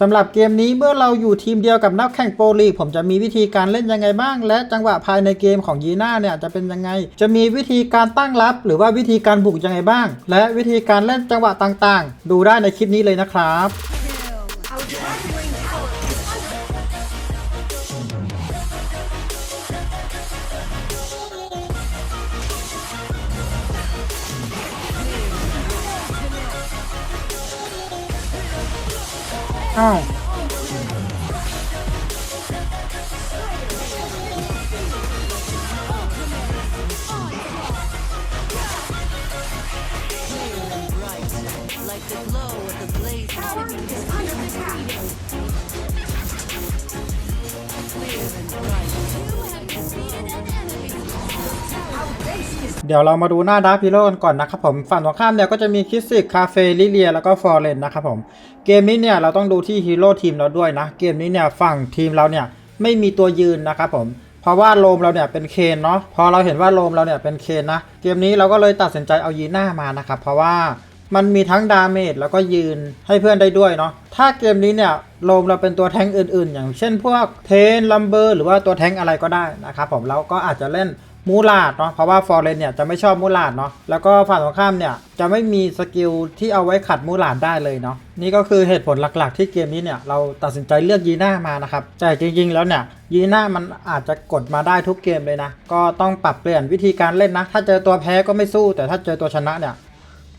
สำหรับเกมนี้เมื่อเราอยู่ทีมเดียวกับนักแข่งโปรลีกผมจะมีวิธีการเล่นยังไงบ้าง และจังหวะภายในเกมของยีน่าเนี่ยจะเป็นยังไง จะมีวิธีการตั้งรับ หรือว่าวิธีการบุกยังไงบ้าง และวิธีการเล่นจังหวะต่างๆ ดูได้ในคลิปนี้เลยนะครับ Our base is เดี๋ยวเรามาดูหน้าดาร์ h ีโร่กันก่อนนะครับผม ฝั่งตรงข้ามเนี่ยก็จะมีคิสซิก คาเฟ่ลิเลีย แล้วก็ฟอร์เรนนะครับผม เกมนี้เนี่ยเราต้องดูที่ฮีโร่ทีมเราด้วยนะ เกมนี้เนี่ยฝั่งทีมเราเนี่ยไม่มีตัวยืนนะครับผมเพราะว่าโลมเราเนี่ยเป็นเคนเนาะพอเราเห็นว่าโลมเราเนี่ยเป็นเคนนะ เกมนี้เราก็เลยตัดสินใจเอายีน่ามานะครับเพราะว่ามันมีทั้งดาเมจแล้วก็ยืนให้เพื่อนได้ด้วยเนาะถ้าเกมนี้เนี่ยโลมเราเป็นตัวแทงอื่นๆ อย่างเช่นพวกเทนลัมเบอร์หรือว่าตัวแทงอะไรก็ได้นะครับผมเราก็อาจจะเล่น มูลาดเนาะเพราะว่าฟอร์เรนเนี่ยจะไม่ชอบมูลาดเนาะแล้วก็ฝั่งตรงข้ามเนี่ยจะไม่มีสกิลที่เอาไว้ขัดมูลาดได้เลยเนาะนี่ก็คือเหตุผลหลักๆ ที่เกมนี้เนี่ยเราตัดสินใจเลือกยีน่ามานะครับแต่จริงๆแล้วเนี่ยยีน่ามันอาจจะกดมาได้ทุกเกมเลยนะก็ต้องปรับเปลี่ยนวิธีการเล่นนะถ้าเจอตัวแพ้ก็ไม่สู้ แต่ถ้าเจอตัวชนะเนี่ย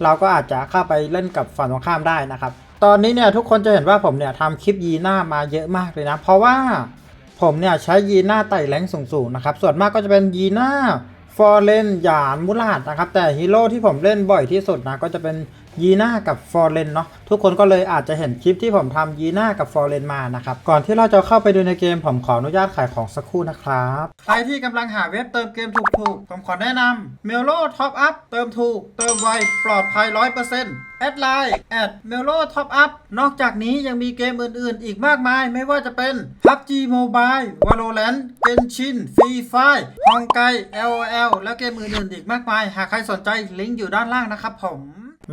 เราก็อาจจะเข้าไปเล่นกับฝั่งตรงข้ามได้นะครับตอนนี้เนี่ยทุกคนจะเห็นว่าผมเนี่ยทำคลิปยีน่ามาเยอะมากเลยนะ เพราะว่า ผมเนี่ยใช้ยีน่าไต่แรงสูงๆนะครับ ส่วนมากก็จะเป็นยีน่าฟอร์เรนหยานมุลาดนะครับ แต่ฮีโร่ที่ผมเล่นบ่อยที่สุดนะก็จะเป็น ยีน่ากับฟอร์เรนเนาะทุกคนก็เลยอาจจะเห็นคลิปที่ผมทำยีน่ากับฟอร์เรนมานะครับ ก่อนที่เราจะเข้าไปดูในเกมผมขออนุญาตขายของสักครู่นะครับ ใครที่กำลังหาเว็บเติมเกมถูกๆ ผมขอแนะนำเมลโลท็อปอัพเติมถูก เติมไว ปลอดภัย100%แอดไลน์แอดเมลโล่ท็อปอัพนอกจากนี้ยังมีเกมอื่นๆ อีกมากมาย ไม่ว่าจะเป็น PUBG Mobile Valorant Genshin Free Fire ฮองไก LOL และเกมอื่นๆอีกมากมาย หากใครสนใจลิงก์อยู่ด้านล่างนะครับผม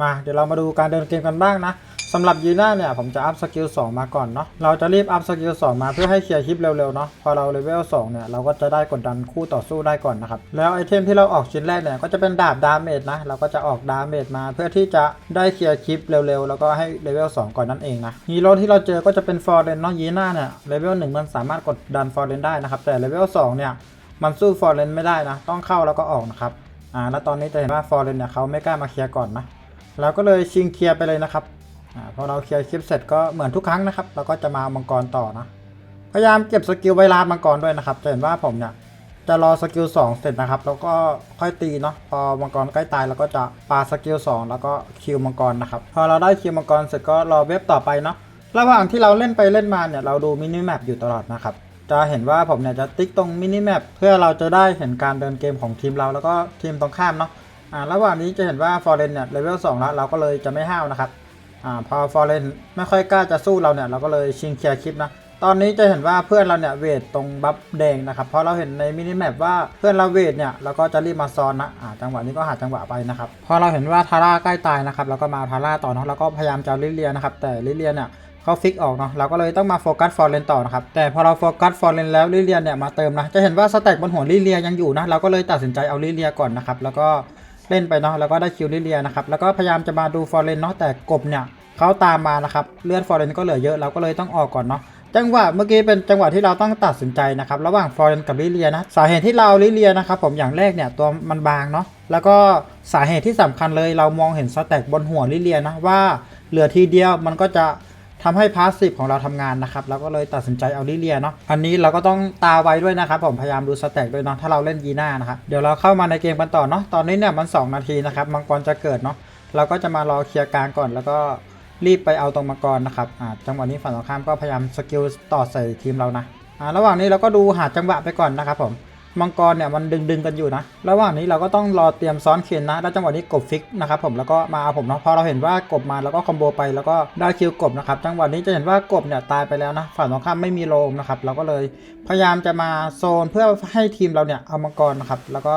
มาเดี๋ยวเรามาดูการเดินเกมกันบ้างนะสำหรับยีน่าเนี่ยผมจะอัพสกิล2มาก่อนเนาะเราจะรีบอัพสกิล2มาเพื่อให้เคลียร์คลิปเร็วๆเนาะพอเราเลเวล2เนี่ยเราก็จะได้กดดันคู่ต่อสู้ได้ก่อนนะครับแล้วไอเทมที่เราออกชิ้นแรกเนี่ยก็จะเป็นดาบดาเมจนะเราก็จะออกดาเมจมาเพื่อที่จะได้เคลียร์คลิปเร็วๆแล้วก็ให้เลเวล2ก่อนนั่นเองนะฮีโร่ที่เราเจอก็จะเป็นฟอร์เรนเนาะยีน่าเนี่ยเลเวล1มันสามารถกดดันฟอร์เรนได้นะครับแต่เลเวล2เนี่ยมันสู้ฟอร์เรนไม่ได้นะต้องเข้าแล้วก็ออกนะครับอ่าแล้วตอนนี้จะเห็นว่าฟอร์เรนเนี่ยเขาไม่กล้ามาเคลียร์ก่อนนะ เราก็เลยชิงเคลียร์ไปเลยนะครับอพอเราเคลียร์คลิปเสร็จก็เหมือนทุกครั้งนะครับ เราก็จะมาเอามังกรต่อนะ พยายามเก็บสกิลไวลามังกรด้วยนะครับ จะเห็นว่าผมเนี่ยจะรอสกิล2เสร็จนะครับ แล้วก็ค่อยตีเนาะพอมังกรใกล้ตายเราก็จะปาสกิล2แล้วก็คิวมังกรนะครับพอเราได้คิวมังกรเสร็จก็รอเว็บต่อไปเนาะระหว่างที่เราเล่นไปเล่นมาเนี่ยเราดูมินิแมปอยู่ตลอดนะครับจะเห็นว่าผมเนี่ยจะติ๊กตรงมินิแมปเพื่อเราจะได้เห็นการเดินเกมของทีมเราแล้วก็ทีมตรงข้ามเนาะ อ่าระหว่างนี้จะเห็นว่าฟอร์เรนเนี่ยเลเวล2แล้วเราก็เลยจะไม่ห้าวนะครับอ่าพอฟอร์เรนไม่ค่อยกล้าจะสู้เราเนี่ยเราก็เลยชิงเคลียร์คลิปนะตอนนี้จะเห็นว่าเพื่อนเราเนี่ยเวทตรงบัฟแดงนะครับเพราะเราเห็นในมินิแมปว่าเพื่อนเราเวทเนี่ยเราก็จะรีบมาซ้อนนะอ่าจังหวะนี้ก็หาจังหวะไปนะครับพอเราเห็นว่าทาร่าใกล้ตายนะครับเราก็มาทาร่าต่อเนาะแล้วก็พยายามจะลิเลียนะครับแต่ลิเลียเนี่ยเขาฟิกออกเนาะเราก็เลยต้องมาโฟกัสฟอร์เรนต่อนะครับแต่พอเราโฟกัสฟอร์เรนแล้วลิเลียเนี่ยมาเติมนะจะเห็นว่าสแต็กบนหัวลิเลียยังอยู่นะเราก็เลยตัดสินใจเอาลิเลียก่อนนะครับแล้วก็ เล่นไปเนาะแล้วก็ได้คิวลิเลียนะครับแล้วก็พยายามจะมาดูฟอร์เรนเนาะแต่กบเนี่ยเขาตามมานะครับเลือดฟอร์เรนก็เหลือเยอะเราก็เลยต้องออกก่อนเนาะจังหวะเมื่อกี้เป็นจังหวะที่เราต้องตัดสินใจนะครับระหว่างฟอร์เรนกับลิเลียนะสาเหตุที่เราเอาลิเลียนะครับผมอย่างแรกเนี่ยตัวมันบางเนาะแล้วก็สาเหตุที่สำคัญเลยเรามองเห็นสแต็กบนหัวลิเลียนะว่าเหลือทีเดียวมันก็จะ ทำให้พาสซีฟของเราทำงานนะครับแล้วก็เลยตัดสินใจเอาลิเลียเนาะอันนี้เราก็ต้องตาไว้ด้วยนะครับผมพยายามดูสแต็กด้วยเนาะถ้าเราเล่นยีน่านะครับเดี๋ยวเราเข้ามาในเกมกันต่อเนาะตอนนี้เนี่ยมัน 2 นาทีนะครับมังกรจะเกิดเนาะเราก็จะมารอเคลียร์กลางก่อนแล้วก็รีบไปเอาตรงมังกรนะครับอ่าจังหวะนี้ฝั่งตรงข้ามก็พยายามสกิลต่อใส่ทีมเรานะอ่าระหว่างนี้เราก็ดูหาจังหวะไปก่อนนะครับผม มังกรเนี่ยมันดึงดึงกันอยู่นะ ระหว่างนี้เราก็ต้องรอเตรียมซ้อนเคนนะ แล้วจังหวะนี้กบฟิกนะครับผมแล้วก็มาเอาผมเนาะพอเราเห็นว่ากบมาแล้วก็คอมโบไปแล้วก็ได้คิวกบนะครับจังหวะนี้จะเห็นว่ากบเนี่ยตายไปแล้วนะฝั่งตรงข้ามไม่มีโลมนะครับเราก็เลยพยายามจะมาโซนเพื่อให้ทีมเราเนี่ยเอามังกรนะครับแล้วก็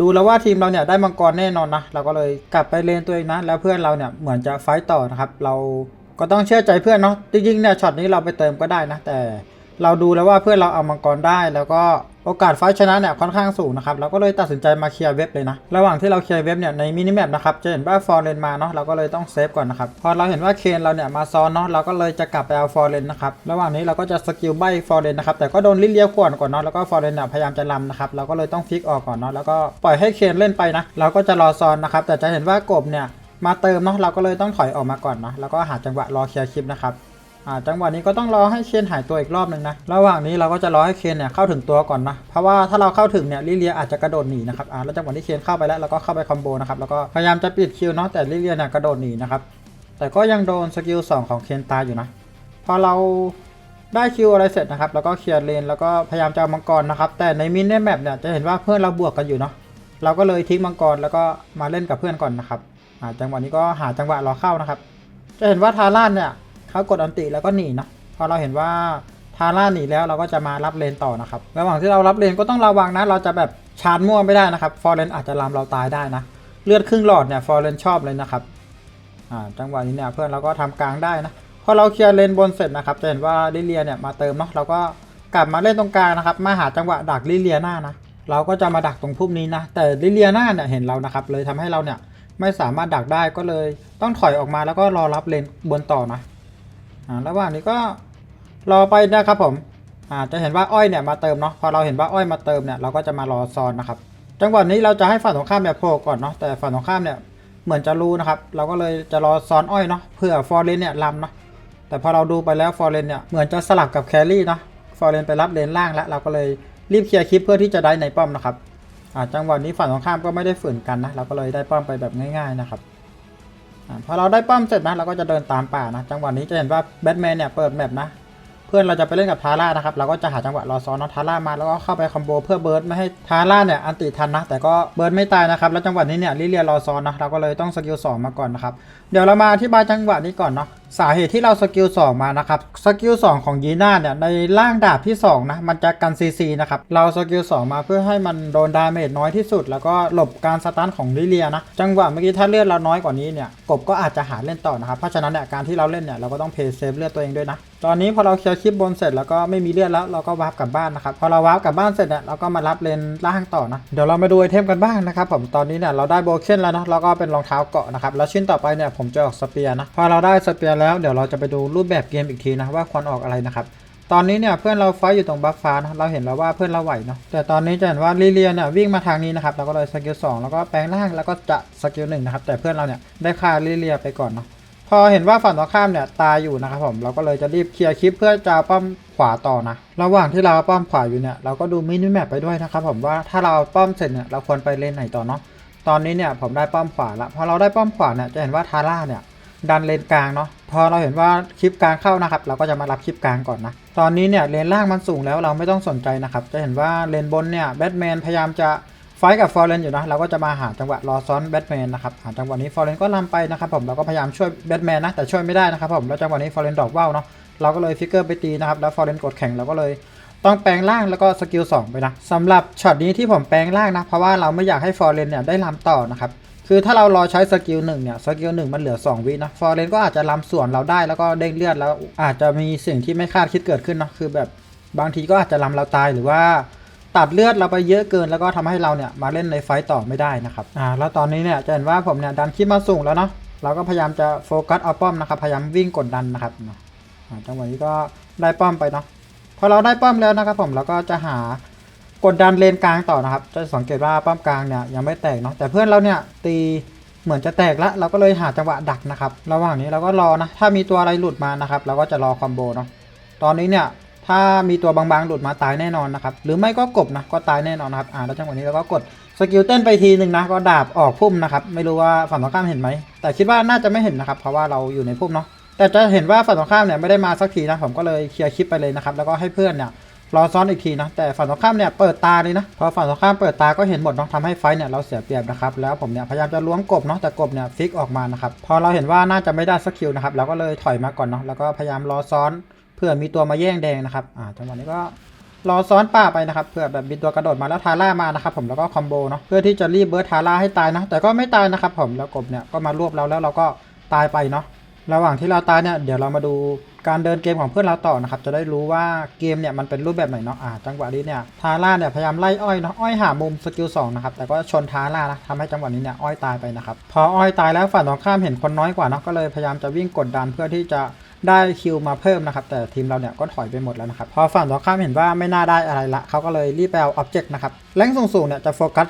ดูแล้วว่าทีมเราเนี่ยได้มังกรแน่นอนนะเราก็เลยกลับไปเลนตัวเองนะ แล้วเพื่อนเราเนี่ยเหมือนจะไฟต์ต่อนะครับเราก็ต้องเชื่อใจเพื่อนเนาะจริงๆเนี่ยช็อตนี้เราไปเติมก็ได้นะแต่ เราดูแล้วว่าเพื่อนเราเอามังกรได้แล้วก็ โอกาสไฟชนะเนี่ยค่อนข้างสูงนะครับเราก็เลยตัดสินใจมาเคลียร์เว็บเลยนะ ระหว่างที่เราเคลียร์เว็บเนี่ยในมินิแมปนะครับจะเห็นว่าฟอร์เรนมาเนาะเราก็เลยต้องเซฟก่อนนะครับพอเราเห็นว่าเคนเราเนี่ยมาซ้อนเนาะเราก็เลยจะกลับไปเอาฟอร์เรนนะครับระหว่างนี้เราก็จะสกิลใบฟอร์เรนนะครับแต่ก็โดนลิเลียก่อนก่อนเนาะแล้วก็ฟอร์เรนเนี่ยพยายามจะลำนะครับเราก็เลยต้องฟิกออกก่อนเนาะแล้วก็ปล่อยให้เคนเล่นไปนะเราก็จะรอซ้อนนะครับแต่จะเห็นว่ากบเนี่ยมาเติมเนาะเราก็เลยต้องถอยออกมาก่อนเนาะแล้วก็หาจังหวะรอเคลียร์คลิปนะครับ จังหวะนี้ก็ต้องรอให้เคนหายตัวอีกรอบหนึ่งนะ ระหว่างนี้เราก็จะรอให้เคนเนี่ยเข้าถึงตัวก่อนนะ เพราะว่าถ้าเราเข้าถึงเนี่ยลิเลียอาจจะกระโดดหนีนะครับอ่าแล้วจังหวะที่เคนเข้าไปแล้วเราก็เข้าไปคอมโบนะครับแล้วก็พยายามจะปิดคิวเนาะแต่ลิเลียเนี่ยกระโดดหนีนะครับแต่ก็ยังโดนสกิล2ของเคนตายอยู่นะ พอเราได้คิวอะไรเสร็จนะครับแล้วก็เคลียร์เลนแล้วก็พยายามจะเอามังกรนะครับแต่ในมินเนี่ยแมปเนี่ยจะเห็นว่าเพื่อนเราบวกกันอยู่เนาะเราก็เลยทิ้งมังกรแล้วก็มาเล่นกับเพื่อนก่อนนะครับจังหวะนี้ก็หาจังหวะรอเข้านะครับ จะเห็นว่าทาร่านเนี่ย เขากดอันติแล้วก็หนีนะพอเราเห็นว่าทาร่าหนีแล้วเราก็จะมารับเลนต่อนะครับระหว่างที่เรารับเลนก็ต้องระวังนะ เราจะแบบชาร์จมั่วไม่ได้นะครับฟอร์เรนอาจจะลามเราตายได้นะ เลือดครึ่งหลอดเนี่ยฟอร์เรนชอบเลยนะครับอ่าจังหวะนี้เนี่ยเพื่อนเราก็ทำกลางได้นะพอเราเคลียร์เลนบนเสร็จนะครับจะเห็นว่าลิเลียเนี่ยมาเติมเนาะเราก็กลับมาเล่นตรงกลางนะครับ มาหาจังหวะดักลิเลียหน้านะเราก็จะมาดักตรงพุ่มนี้นะ แต่ลิเลียหน้าเนี่ยเห็นเรานะครับ เลยทำให้เราเนี่ยไม่สามารถดักได้ก็เลย ต้องถอยออกมาแล้วก็รอรับเลนบนต่อนะ ระหว่างนี้ก็รอไปนะครับผมอ่าจะเห็นว่าอ้อยเนี่ยมาเติมเนาะพอเราเห็นว่าอ้อยมาเติมเนี่ยเราก็จะมารอซ้อนนะครับจังหวะนี้เราจะให้ฝั่งตรงข้ามเนี่ยโผล่ก่อนเนาะแต่ฝั่งตรงข้ามเนี่ยเหมือนจะรู้นะครับเราก็เลยจะรอซ้อนอ้อยเนาะเพื่อฟอร์เรนเนี่ยลำเนาะแต่พอเราดูไปแล้วฟอร์เรนเนี่ยเหมือนจะสลับกับแครี่เนาะฟอร์เรนไปรับเลนล่างแล้วเราก็เลยรีบเคลียร์คลิปเพื่อที่จะได้ในป้อมนะครับอ่าจังหวะนี้ฝั่งตรงข้ามก็ไม่ได้ฝืนกันนะเราก็เลยได้ป้อมไปแบบง่าย ๆนะครับ พอเราได้ป้อมเสร็จนะเราก็จะเดินตามป่านะ จังหวะนี้จะเห็นว่าแบทแมนเนี่ยเปิดแมปนะ เพื่อนเราจะไปเล่นกับทาร่านะครับ เราก็จะหาจังหวะรอซ้อนนะทาร่ามาแล้วก็เข้าไปคอมโบเพื่อเบิร์ดไม่ให้ทาร่าเนี่ยอันติทันนะ แต่ก็เบิร์ดไม่ตายนะครับ แล้วจังหวะนี้เนี่ยลิเลียรอซ้อนนะ เราก็เลยต้องสกิลสองมาก่อนนะครับ เดี๋ยวเรามาอธิบายจังหวะนี้ก่อนเนาะ สาเหตุที่เราสกิลสองมานะครับสกิลสองของยีน่าเนี่ยในร่างดาบที่สองนะมันจะกันซีซีนะครับเราสกิลสองมาเพื่อให้มันโดนดาเมจน้อยที่สุด แล้วก็หลบการสตันของลิเลียนะจังหวะเมื่อกี้ถ้าเลือดเราน้อยกว่านี้เนี่ยกบก็อาจจะหาเล่นต่อนะครับเพราะฉะนั้นเนี่ยการที่เราเล่นเนี่ยเราก็ต้องเพย์เซฟเลือดตัวเองด้วยนะตอนนี้พอเราเคลียร์คลิปบนเสร็จแล้วก็ไม่มีเลือดแล้วเราก็วาร์ปกลับบ้านนะครับพอเราวาร์ปกลับบ้านเสร็จเนี่ยเราก็มารับเลนล่างต่อนะเดี๋ยวเรามาดูไอเทมกันบ้างนะครับผมตอนนี้เนี่ยเราได้โบเคนแล้วนะแล้วก็เป็นรองเท้าเกาะนะครับแล้วชิ้นต่อไปเนี่ยผมจะออกสเปียร์นะพอเราได้สเปียร์แล้วเดี๋ยวเราจะไปดูรูปแบบเกมอีกทีนะว่าควรออกอะไรนะครับ ตอนนี้เนี่ยเพื่อนเราไฟอยู่ตรงบัฟฟ้านะเราเห็นแล้วว่าเพื่อนเราไหวเนาะแต่ตอนนี้จะเห็นว่าลิเลียเนี่ยวิ่งมาทางนี้นะครับเราก็เลยสกิลสองแล้วก็แปลงร่างแล้วก็จะสกิลหนึ่งนะครับแต่เพื่อนเราเนี่ยได้ฆ่าลิเลียไปก่อนเนาะพอเห็นว่าฝั่งตรงข้ามเนี่ยตายอยู่นะครับผมเราก็เลยจะรีบเคลียร์คลิปเพื่อจะป้อมขวาต่อนะ ระหว่างที่เราป้อมขวาอยู่เนี่ยเราก็ดูมินิแมปไปด้วยนะครับผมว่าถ้าเราเอาป้อมเสร็จเนี่ยเราควรไปเลนไหนต่อเนาะตอนนี้เนี่ยผมได้ป้อมขวาละพอเราได้ป้อมขวาเนี่ยจะเห็นว่าทาร่าเนี่ย ดันเลนกลางเนาะพอเราเห็นว่าคลิปกลางเข้านะครับ เราก็จะมารับคลิปกลางก่อนนะตอนนี้เนี่ยเลนล่างมันสูงแล้วเราไม่ต้องสนใจนะครับ จะเห็นว่าเลนบนเนี่ยแบทแมนพยายามจะไฟกับฟอร์เรนอยู่นะเราก็จะมาหาจังหวะรอซ้อนแบทแมนนะครับหาจังหวะนี้ฟอร์เรนก็ลำไปนะครับผมเราก็พยายามช่วยแบทแมนนะแต่ช่วยไม่ได้นะครับผมแล้วจังหวะนี้ฟอร์เรนดอกว่าวเนาะเราก็เลยฟิกเกอร์ไปตีนะครับแล้วฟอร์เรนกดแข่งเราก็เลยต้องแปลงร่างแล้วก็สกิล2ไปนะสำหรับช็อตนี้ที่ผมแปลงร่างนะเพราะว่าเราไม่อยากให้ฟอร์เรนเนี่ยได้ลำต่อนะครับ คือถ้าเรารอใช้สกิลหนึ่งเนี่ยสกิลหนึ่งมันเหลือ 2 วินะฟอร์เรนก็อาจจะลำส่วนเราได้แล้วก็เด้งเลือดแล้วอาจจะมีสิ่งที่ไม่คาดคิดเกิดขึ้นเนาะคือแบบบางทีก็อาจจะลำเราตายหรือว่าตัดเลือดเราไปเยอะเกินแล้วก็ทำให้เราเนี่ยมาเล่นในไฟต์ต่อไม่ได้นะครับอ่าแล้วตอนนี้เนี่ยจะเห็นว่าผมเนี่ยดันคลิปมาสูงแล้วเนาะเราก็พยายามจะโฟกัสเอาป้อมนะครับพยายามวิ่งกดดันนะครับอ่าจังหวะนี้ก็ได้ป้อมไปเนาะพอเราได้ป้อมแล้วนะครับผมเราก็จะหา กดดันเลนกลางต่อนะครับ จะสังเกตว่าป้อมกลางเนี่ยยังไม่แตกเนาะแต่เพื่อนเราเนี่ยตีเหมือนจะแตกล้วเราก็เลยหาจังหวะดักนะครับ ระหว่างนี้เราก็รอนะถ้ามีตัวอะไรหลุดมานะครับเราก็จะรอคอมโบเนาะตอนนี้เนี่ยถ้ามีตัวบางๆหลุดมาตายแน่นอนนะครับหรือไม่ก็กบนะก็ตายแน่นอนนะครับอ่าแล้วจังหวะนี้เราก็กดสกิลเต้นไปทีหนึ่งนะก็ดาบออกพุ่มนะครับไม่รู้ว่าฝั่งตรงข้ามเห็นไหมแต่คิดว่าน่าจะไม่เห็นนะครับเพราะว่าเราอยู่ในพุ่มเนาะแต่จะเห็นว่าฝั่งตรงข้ามเนี่ยไม่ได้มาสักทีนะผมก็เลยเคลียร์คลิปไปเลยนะครับแล้วก็ให้เพื่อนเนี่ย รอซ้อนอีกทีนะ แต่ฝั่งตรงข้ามเนี่ยเปิดตาเลยนะพอฝั่งตรงข้ามเปิดตาก็เห็นหมดเนาะทำให้ไฟเนี่ยเราเสียเปรียบนะครับแล้วผมเนี่ยพยายามจะล้วงกบเนาะแต่กบเนี่ยฟิกออกมานะครับพอเราเห็นว่าน่าจะไม่ได้สักคิวนะครับเราก็เลยถอยมาก่อนเนาะแล้วก็พยายามรอซ้อนเพื่อมีตัวมาแย่งแดงนะครับอ่าจังหวะนี้ก็รอซ้อนป่าไปนะครับเพื่อแบบบินตัวกระโดดมาแล้วทาร่ามานะครับผมแล้วก็คอมโบเนาะเพื่อที่จะรีบเบิร์ดทาร่าให้ตายนะแต่ก็ไม่ตายนะครับผมแล้วกบเนี่ยก็มารวบเราแล้วเราก็ตายไปเนาะระหว่างที่เราตายเนี่ยเดี๋ยวเรามาดู การเดินเกมของเพื่อนเราต่อนะครับจะได้รู้ว่าเกมเนี่ยมันเป็นรูปแบบไหนเนาะอ่าจังหวะนี้เนี่ยทาร่าเนี่ยพยายามไล่อ้อยเนาะอ้อยหามุมสกิลสองนะครับแต่ก็ชนทาร่านะทำให้จังหวะนี้เนี่ยอ้อยตายไปนะครับพออ้อยตายแล้วฝั่งตรงข้ามเห็นคนน้อยกว่าเนาะก็เลยพยายามจะวิ่งกดดันเพื่อที่จะได้คิวมาเพิ่มนะครับแต่ทีมเราเนี่ยก็ถอยไปหมดแล้วนะครับพอฝั่งตรงข้ามเห็นว่าไม่น่าได้อะไรละเขาก็เลยรีบไปเอาอ็อบเจกต์นะครับแรงสูงๆเนี่ยจะโฟกัส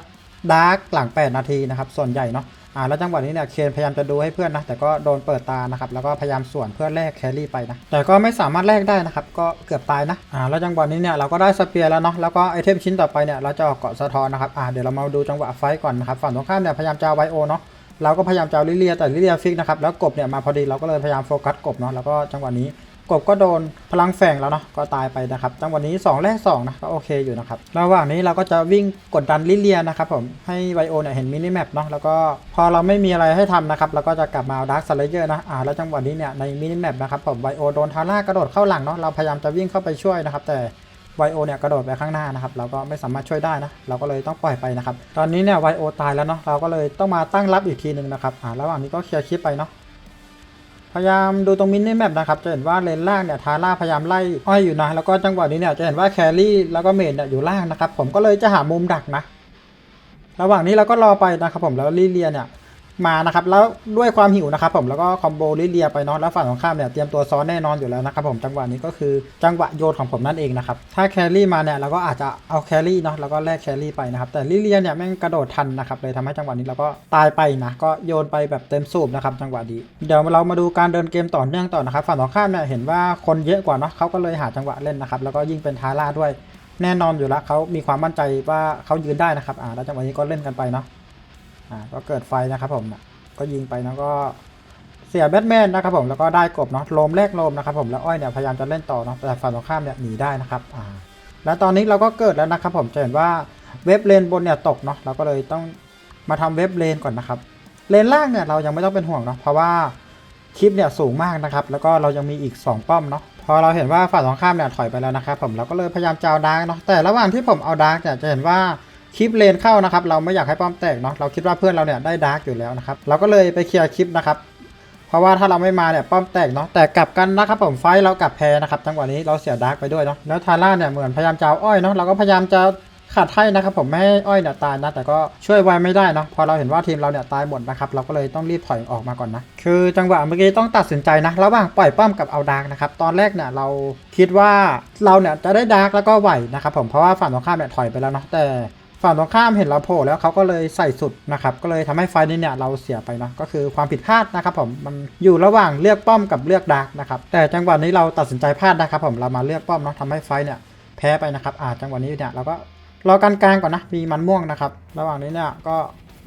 ดาร์กหลัง 8 นาทีนะครับส่วนใหญ่เนาะ อ่าแล้วจังหวะนี้เนี่ยเคนพยายามจะดูให้เพื่อนนะแต่ก็โดนเปิดตานะครับแล้วก็พยายามสวนเพื่อแลกแครี่ไปนะแต่ก็ไม่สามารถแลกได้นะครับก็เกือบตายนะอ่าแล้วจังหวะนี้เนี่ยเราก็ได้สเปียร์แล้วเนาะแล้วก็ไอเทมชิ้นต่อไปเนี่ยเราจะออกเกาะสะท้อนนะครับอ่าเดี๋ยวเรามาดูจังหวะไฟก่อนนะครับฝั่งตรงข้ามเนี่ยพยายามจะไวโอเนาะ เราก็พยายามจะเอาลิเลียแต่ลิเลียฟิกนะครับแล้วกบเนี่ยมาพอดีเราก็เลยพยายามโฟกัสกบเนาะแล้วก็จังหวะนี้กบก็โดนพลังแฝงแล้วเนาะก็ตายไปนะครับจังหวะนี้สองแลกสองนะก็โอเคอยู่นะครับระหว่างนี้เราก็จะวิ่งกดดันลิเลียนะครับผมให้ไวโอเนี่ยเห็นมินิแมปเนาะแล้วก็พอเราไม่มีอะไรให้ทำนะครับเราก็จะกลับมาเอาดาร์คสไลเดอร์นะอ่าแล้วจังหวะนี้เนี่ยในมินิแมปนะครับผมไวโอโดนทาร่ากระโดดเข้าหลังเนาะเราพยายามจะวิ่งเข้าไปช่วยนะครับแต่ ไวโอเนี่ยกระโดดไปข้างหน้านะครับเราก็ไม่สามารถช่วยได้นะเราก็เลยต้องปล่อยไปนะครับตอนนี้เนี่ยไวโอตายแล้วเนาะเราก็เลยต้องมาตั้งรับอีกทีหนึ่งนะครับอ่าระหว่างนี้ก็เคลียร์คลิปไปเนาะพยายามดูตรงมินิแมปนะครับจะเห็นว่าเลนล่างเนี่ยทาร่าพยายามไล่อ้อยอยู่นะแล้วก็จังหวะนี้เนี่ยจะเห็นว่าแครี่แล้วก็เมดเนี่ยอยู่ล่างนะครับผมก็เลยจะหามุมดักนะระหว่างนี้เราก็รอไปนะครับผมแล้วลิเลียเนี่ย มานะครับแล้วด้วยความหิวนะครับผมแล้วก็คอมโบลิเลียไปเนาะแล้วฝั่งของข้ามเนี่ยเตรียมตัวซ้อนแน่นอนอยู่แล้วนะครับผมจังหวะนี้ก็คือจังหวะโยนของผมนั่นเองนะครับถ้าแครี่มาเนี่ยเราก็อาจจะเอาแครี่เนาะแล้วก็แลกแครี่ไปนะครับแต่ลิเลียเนี่ยแม่งกระโดดทันนะครับเลยทำให้จังหวะนี้เราก็ตายไปนะก็โยนไปแบบเต็มสูบนะครับจังหวะนี้เดี๋ยวเรามาดูการเดินเกมต่อเนื่องต่อนะครับฝั่งของข้ามเนี่ยเห็นว่าคนเยอะกว่าเนาะเขาก็เลยหาจังหวะเล่นนะครับแล้วก็ยิ่งเป็นทาร่าด้วยแน่นอนอยู่แล้วเขามีความมั่นใจว่าเขายืนได้นะครับอ่าแล้วจังหวะนี้ก็เล่นกันไปเนาะ อ่าก็เกิดไฟนะครับผมนะก็ยิงไปแล้วก็เสียแบทแมนนะครับผมแล้วก็ได้กบเนาะโลมแรกโลมนะครับผมแล้วอ้อยเนี่ยพยายามจะเล่นต่อเนาะแต่ฝั่งตรงข้ามเนี่ยหนีได้นะครับอ่าแล้วตอนนี้เราก็เกิดแล้วนะครับผมจะเห็นว่าเว็บเลนบนเนี่ยตกเนาะเราก็เลยต้องมาทำเว็บเลนก่อนนะครับเลนล่างเนี่ยเรายังไม่ต้องเป็นห่วงเนาะเพราะว่าคลิปเนี่ยสูงมากนะครับแล้วก็เรายังมีอีก 2 ป้อมเนาะพอเราเห็นว่าฝั่งตรงข้ามเนี่ยถอยไปแล้วนะครับผมเราก็เลยพยายามจะเอาดาร์กเนาะแต่ระหว่างที่ผมเอาดาร์กเนี่ยจะเห็นว่า คลิปเลนเข้านะครับ เราไม่อยากให้ป้อมแตกเนาะเราคิดว่าเพื่อนเราเนี่ยได้ดาร์กอยู่แล้วนะครับเราก็เลยไปเคลียร์คลิปนะครับเพราะว่าถ้าเราไม่มาเนี่ยป้อมแตกเนาะแต่กลับกันนะครับผมไฟเรากลับแพ้นะครับจังหวะนี้เราเสียดาร์กไปด้วยเนาะแล้วทาร่าเนี่ยเหมือนพยายามจะเอาอ้อยเนาะเราก็พยายามจะขัดให้นะครับผมไม่ให้อ้อยเนี่ยตายนะ แต่ก็ช่วยไวไม่ได้เนาะพอเราเห็นว่าทีมเราเนี่ยตายหมดนะครับเราก็เลยต้องรีบถอยออกมาก่อนนะ คือจังหวะเมื่อกี้ต้องตัดสินใจนะระหว่างปล่อยป้อมกับเอาดาร์กนะครับตอนแรกเนี่ยเราคิดว่าเราเนี่ยจะได้ดาร์กแล้วก็ไหวนะครับผมเพราะว่าฝั่งตรงข้ามเนี่ยถอยไปแล้วเนาะแต่ ฝั่งตรงข้ามเห็นเราโผล่แล้วเขาก็เลยใส่สุดนะครับ ก็เลยทำให้ไฟนี้เนี่ยเราเสียไปเนาะก็คือความผิดพลาดนะครับผมมันอยู่ระหว่างเลือกป้อมกับเลือกดาร์กนะครับแต่จังหวะนี้เราตัดสินใจพลาดนะครับผมเรามาเลือกป้อมเนาะทำให้ไฟเนี่ยแพ้ไปนะครับอ่าจังหวะนี้เนี่ยเราก็รอกันกลางก่อนนะมีมันม่วงนะครับ ระหว่างนี้เนี่ยก็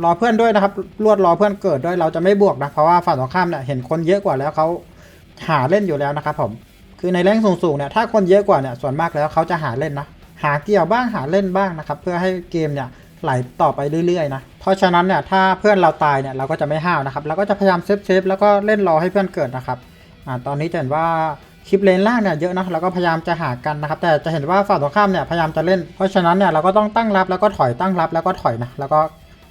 รอเพื่อนด้วยนะครับรวดรอเพื่อนเกิดด้วยเราจะไม่บวกนะเพราะว่าฝั่งตรงข้ามเนี่ยเห็นคนเยอะกว่าแล้วเขาหาเล่นอยู่แล้วนะครับผมคือในแรงสูงๆเนี่ยถ้าคนเยอะกว่าเนี่ยส่วนมากแล้วเขาจะหาเล่นนะ หาเกี่ยวบ้างหาเล่นบ้างนะครับ เพื่อให้เกมเนี่ยไหลต่อไปเรื่อยๆนะเพราะฉะนั้นเนี่ยถ้าเพื่อนเราตายเนี่ยเราก็จะไม่ห้าวนะครับเราก็จะพยายามเซฟเซฟแล้วก็เล่นรอให้เพื่อนเกิดนะครับอ่าตอนนี้จะเห็นว่าคลิปเลนล่างเนี่ยเยอะนะเราก็พยายามจะหากันนะครับ แต่จะเห็นว่าฝั่งตรงข้ามเนี่ยพยายามจะเล่น เพราะฉะนั้นเนี่ยเราก็ต้องตั้งรับแล้วก็ถอยตั้งรับแล้วก็ถอยนะแล้วก็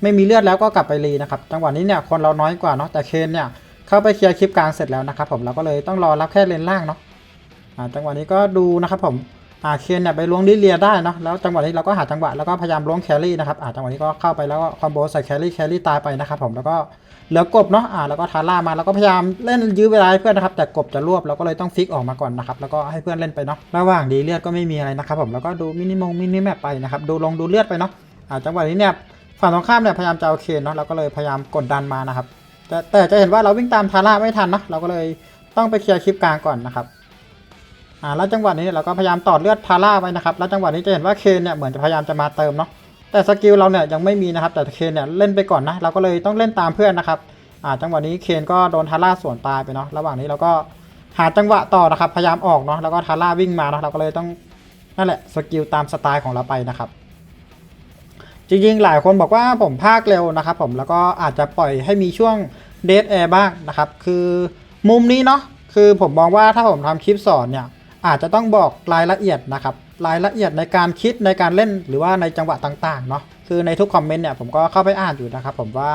ไม่มีเลือดแล้วก็กลับไปรีนะครับจังหวะนี้เนี่ยคนเราน้อยกว่าเนาะแต่เคนเนี่ยเข้าไปเคลียร์คลิปกลางเสร็จแล้วนะครับผมเราก็เลยต้องรอรับแค่เลนล่างเนาะอ่าจังหวะนี้ก็ดูนะครับผม อ่าเคนเนี่ยไปล้วงลิเลียได้เนาะแล้วจังหวะนี้เราก็หาจังหวะแล้วก็พยายามล้วงแครี่นะครับอ่าจังหวะนี้ก็เข้าไปแล้วก็คอมโบใส่แครี่แครี่ตายไปนะครับผมแล้วก็เหลือกบเนาะอ่าแล้วก็ทาร่ามาแล้วก็พยายามเล่นยื้อเวลาให้เพื่อนนะครับแต่กบจะรวบเราก็เลยต้องฟิกออกมาก่อนนะครับแล้วก็ให้เพื่อนเล่นไปเนาะระหว่างดีเลือดก็ไม่มีอะไรนะครับผมแล้วก็ดูมินิมงมินิแมปไปนะครับดูลงดูเลือดไปเนาะอ่าจังหวะนี้เนี่ยฝั่งตรงข้ามเนี่ยพยายามจะเอาเคนเนาะเราก็เลยพยายามกดดันมานะครับแต่แต่จะเห็นว่าเราวิ่งตามทาร่าไม่ทันนะเราก็เลยต้องไปเคลียร์คลิปกลางก่อนนะครับ อ่าแล้วจังหวะนี้เราก็พยายามต่อเลือดทาร่าไปนะครับแล้วจังหวะนี้จะเห็นว่าเคนเนี่ยเหมือนจะพยายามจะมาเติมเนาะแต่สกิลเราเนี่ยยังไม่มีนะครับแต่เคนเนี่ยเล่นไปก่อนนะเราก็เลยต้องเล่นตามเพื่อนนะครับอ่าจังหวะนี้เคนก็โดนทาร่าสวนตายไปเนาะระหว่างนี้เราก็หาจังหวะต่อนะครับพยายามออกเนาะแล้วก็ทาร่าวิ่งมาเนาะเราก็เลยต้องนั่นแหละสกิลตามสไตล์ของเราไปนะครับจริงๆหลายคนบอกว่าผมภาคเร็วนะครับผมแล้วก็อาจจะปล่อยให้มีช่วงเด a แอร์บ้างนะครับคือมุมนี้เนาะคือผมมองว่าถ้าผมทำคลิปสอนเนี่ย อาจจะต้องบอกรายละเอียดนะครับรายละเอียดในการคิดในการเล่นหรือว่าในจังหวะต่างๆเนาะคือในทุกคอมเมนต์เนี่ยผมก็เข้าไปอ่านอยู่นะครับผมว่า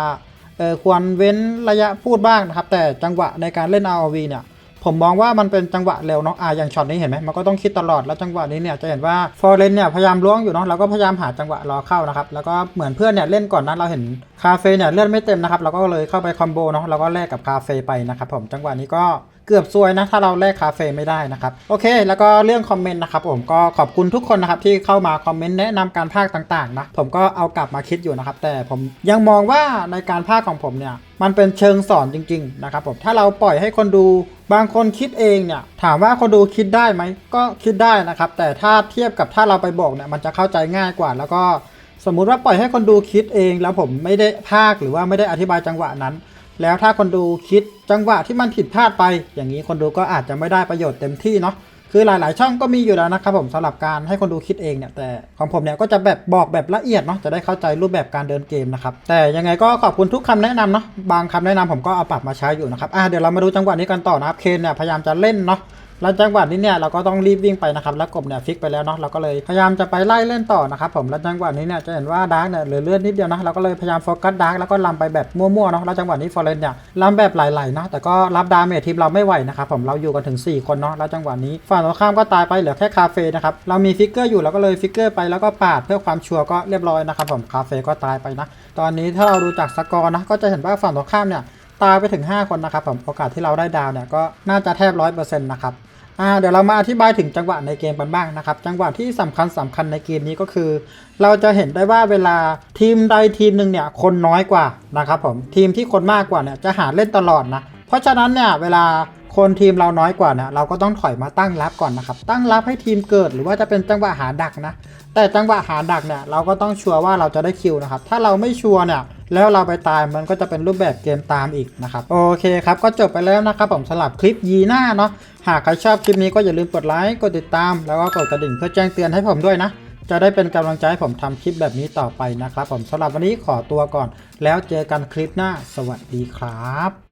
เออควรเว้นระยะพูดบ้างนะครับแต่จังหวะในการเล่น ROV เนี่ยผมมองว่ามันเป็นจังหวะเร็วเนาะอะอย่างช็อตนี้เห็นไหมมันก็ต้องคิดตลอดแล้วจังหวะนี้เนี่ยจะเห็นว่าฟอร์เรนเนี่ยพยายามล้วงอยู่เนาะเราก็พยายามหาจังหวะรอเข้านะครับแล้วก็เหมือนเพื่อนเนี่ยเล่นก่อนนะเราเห็นคาเฟ่เนี่ยเลื่อนไม่เต็มนะครับเราก็เลยเข้าไปคอมโบเนาะเราก็แลกกับคาเฟ่ไปนะครับผมจังหวะนี้ก็ เกือบซวยนะถ้าเราแลกคาเฟ่ไม่ได้นะครับโอเค แล้วก็เรื่องคอมเมนต์นะครับผมก็ขอบคุณทุกคนนะครับที่เข้ามาคอมเมนต์แนะนำการพากย์ต่างๆนะผมก็เอากลับมาคิดอยู่นะครับแต่ผมยังมองว่าในการพากย์ของผมเนี่ยมันเป็นเชิงสอนจริงๆนะครับผมถ้าเราปล่อยให้คนดูบางคนคิดเองเนี่ยถามว่าคนดูคิดได้ไหมก็คิดได้นะครับแต่ถ้าเทียบกับถ้าเราไปบอกเนี่ยมันจะเข้าใจง่ายกว่า แล้วก็สมมุติว่าปล่อยให้คนดูคิดเอง แล้วผมไม่ได้พากย์หรือว่าไม่ได้อธิบายจังหวะนั้น แล้วถ้าคนดูคิดจังหวะที่มันผิดพลาดไป อย่างนี้คนดูก็อาจจะไม่ได้ประโยชน์เต็มที่เนาะคือหลาย ๆ ช่องก็มีอยู่แล้วนะครับผมสำหรับการให้คนดูคิดเองเนี่ยแต่ของผมเนี่ยก็จะแบบบอกแบบละเอียดเนาะจะได้เข้าใจรูปแบบการเดินเกมนะครับแต่ยังไงก็ขอบคุณทุกคำแนะนำเนาะบางคำแนะนำผมก็เอาปรับมาใช้อยู่นะครับอะเดี๋ยวเรามาดูจังหวะนี้กันต่อนะครับเคนเนี่ยพยายามจะเล่นเนาะ แล้วจังหวะนี้เนี่ยเราก็ต้องรีบวิ่งไปนะครับแล้วกบเนี่ยฟิกไปแล้วเนาะเราก็เลยพยายามจะไปไล่เล่นต่อนะครับผมแล้วจังหวะนี้เนี่ยจะเห็นว่าดาร์กเนี่ยเหลือเลือดนิดเดียวนะเราก็เลยพยายามโฟกัสดาร์กแล้วก็ลำไปแบบมั่วๆเนาะแล้วจังหวะนี้ฟอร์เรนเนี่ยลำแบบไหลๆนะแต่ก็รับดาเมจทีมเราไม่ไหวนะครับผมเราอยู่กันถึง 4 คนเนาะแล้วจังหวะนี้ฝั่งตรงข้ามก็ตายไปเหลือแค่คาเฟ่นะครับเรามีฟิกเกอร์อยู่เราก็เลยฟิกเกอร์ไปแล้วก็ปาดเพื่อความชัวร์ก็เรียบร้อยนะครับผมคาเฟ่ก็ตายไปนะ ตอนนี้ถ้าเราดูจากสกอร์นะก็จะเห็นว่าฝั่งตรงข้ามเนี่ย ตายไปถึง 5 คนนะครับผมโอกาสที่เราได้ดาวเนี่ยก็น่าจะแทบร้อยเปอร์เซ็นต์นะครับอ่าเดี๋ยวเรามาอธิบายถึงจังหวะในเกมกันบ้างนะครับ จังหวะที่สำคัญสำคัญในเกมนี้ก็คือ เราจะเห็นได้ว่าเวลาทีมใดทีมหนึ่งเนี่ยคนน้อยกว่านะครับผมทีมที่คนมากกว่าเนี่ยจะหาเล่นตลอดนะเพราะฉะนั้นเนี่ยเวลาคนทีมเราน้อยกว่าเนี่ยเราก็ต้องถอยมาตั้งรับก่อนนะครับตั้งรับให้ทีมเกิดหรือว่าจะเป็นจังหวะหาดักนะแต่จังหวะหาดักเนี่ยเราก็ต้องชัวร์ว่าเราจะได้คิวนะครับถ้าเราไม่ชัวร์เนี่ย แล้วเราไปตายมันก็จะเป็นรูปแบบเกมตามอีกนะครับ โอเคครับ ก็จบไปแล้วนะครับผมสำหรับคลิปยีหน้าเนาะหากใครชอบคลิปนี้ก็อย่าลืมกดไลค์กดติดตาม แล้วก็กดกระดิ่งเพื่อแจ้งเตือนให้ผมด้วยนะ จะได้เป็นกำลังใจให้ผมทำคลิปแบบนี้ต่อไปนะครับผมสำหรับวันนี้ขอตัวก่อน แล้วเจอกันคลิปหน้า สวัสดีครับ